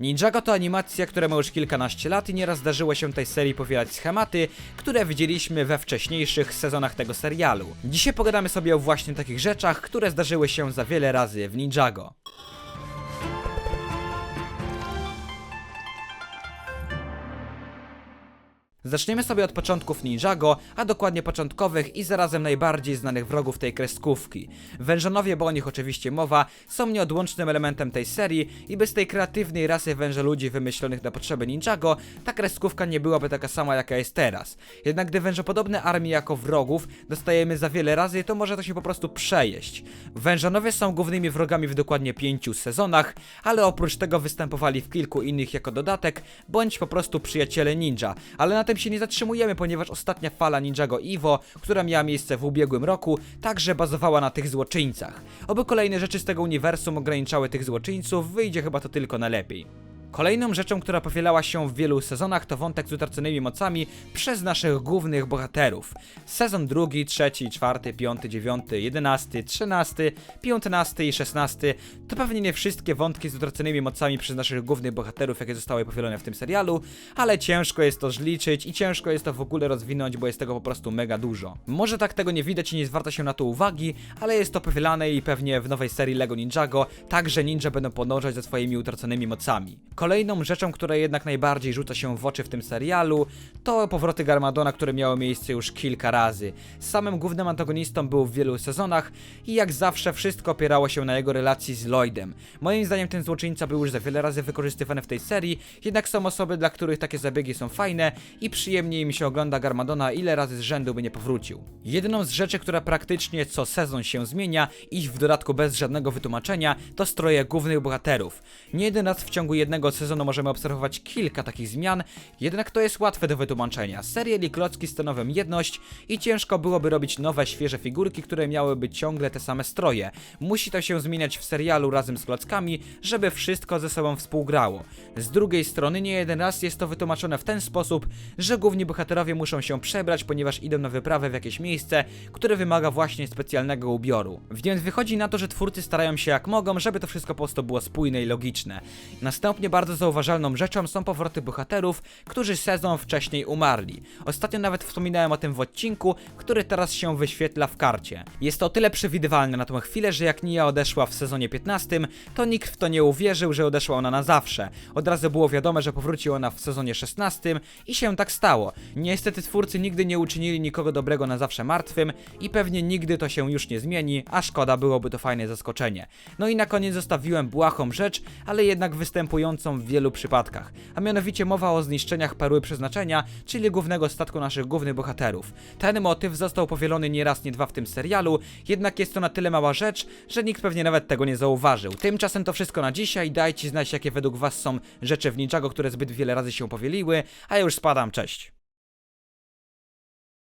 Ninjago to animacja, która ma już kilkanaście lat i nieraz zdarzyło się tej serii powielać schematy, które widzieliśmy we wcześniejszych sezonach tego serialu. Dzisiaj pogadamy sobie o właśnie takich rzeczach, które zdarzyły się za wiele razy w Ninjago. Zaczniemy sobie od początków Ninjago, a dokładnie początkowych i zarazem najbardziej znanych wrogów tej kreskówki. Wężonowie, bo o nich oczywiście mowa, są nieodłącznym elementem tej serii i bez tej kreatywnej rasy wężoludzi wymyślonych na potrzeby Ninjago, ta kreskówka nie byłaby taka sama jaka jest teraz. Jednak gdy wężopodobne armie jako wrogów dostajemy za wiele razy, to może to się po prostu przejeść. Wężonowie są głównymi wrogami w dokładnie pięciu sezonach, ale oprócz tego występowali w kilku innych jako dodatek, bądź po prostu przyjaciele ninja. Ale na tym się nie zatrzymujemy, ponieważ ostatnia fala Ninjago Evo, która miała miejsce w ubiegłym roku, także bazowała na tych złoczyńcach. Oby kolejne rzeczy z tego uniwersum ograniczały tych złoczyńców, wyjdzie chyba to tylko na lepiej. Kolejną rzeczą, która powielała się w wielu sezonach, to wątek z utraconymi mocami przez naszych głównych bohaterów. Sezon drugi, trzeci, czwarty, piąty, dziewiąty, jedenasty, trzynasty, piętnasty i szesnasty to pewnie nie wszystkie wątki z utraconymi mocami przez naszych głównych bohaterów, jakie zostały powielone w tym serialu, ale ciężko jest to zliczyć i ciężko jest to w ogóle rozwinąć, bo jest tego po prostu mega dużo. Może tak tego nie widać i nie zwraca się na to uwagi, ale jest to powielane i pewnie w nowej serii LEGO Ninjago także ninja będą podążać za swoimi utraconymi mocami. Kolejną rzeczą, która jednak najbardziej rzuca się w oczy w tym serialu, to powroty Garmadona, które miały miejsce już kilka razy. Samym głównym antagonistą był w wielu sezonach i jak zawsze wszystko opierało się na jego relacji z Lloydem. Moim zdaniem ten złoczyńca był już za wiele razy wykorzystywany w tej serii, jednak są osoby, dla których takie zabiegi są fajne i przyjemnie im się ogląda Garmadona, ile razy z rzędu by nie powrócił. Jedną z rzeczy, która praktycznie co sezon się zmienia i w dodatku bez żadnego wytłumaczenia, to stroje głównych bohaterów. Nie jeden raz w ciągu jednego sezonu możemy obserwować kilka takich zmian, jednak to jest łatwe do wytłumaczenia. Serial i klocki stanowią jedność i ciężko byłoby robić nowe, świeże figurki, które miałyby ciągle te same stroje. Musi to się zmieniać w serialu razem z klockami, żeby wszystko ze sobą współgrało. Z drugiej strony nie jeden raz jest to wytłumaczone w ten sposób, że główni bohaterowie muszą się przebrać, ponieważ idą na wyprawę w jakieś miejsce, które wymaga właśnie specjalnego ubioru. Więc wychodzi na to, że twórcy starają się jak mogą, żeby to wszystko po prostu było spójne i logiczne. Następnie bardzo zauważalną rzeczą są powroty bohaterów, którzy sezon wcześniej umarli. Ostatnio nawet wspominałem o tym w odcinku, który teraz się wyświetla w karcie. Jest to o tyle przewidywalne na tą chwilę, że jak Nia odeszła w sezonie 15, to nikt w to nie uwierzył, że odeszła ona na zawsze. Od razu było wiadome, że powróci ona w sezonie 16 i się tak stało. Niestety twórcy nigdy nie uczynili nikogo dobrego na zawsze martwym i pewnie nigdy to się już nie zmieni, a szkoda byłoby to fajne zaskoczenie. No i na koniec zostawiłem błahą rzecz, ale jednak występującą w wielu przypadkach, a mianowicie mowa o zniszczeniach perły przeznaczenia, czyli głównego statku naszych głównych bohaterów. Ten motyw został powielony nie raz, nie dwa w tym serialu, jednak jest to na tyle mała rzecz, że nikt pewnie nawet tego nie zauważył. Tymczasem to wszystko na dzisiaj, dajcie znać jakie według was są rzeczy w Ninjago, które zbyt wiele razy się powieliły, a ja już spadam, cześć.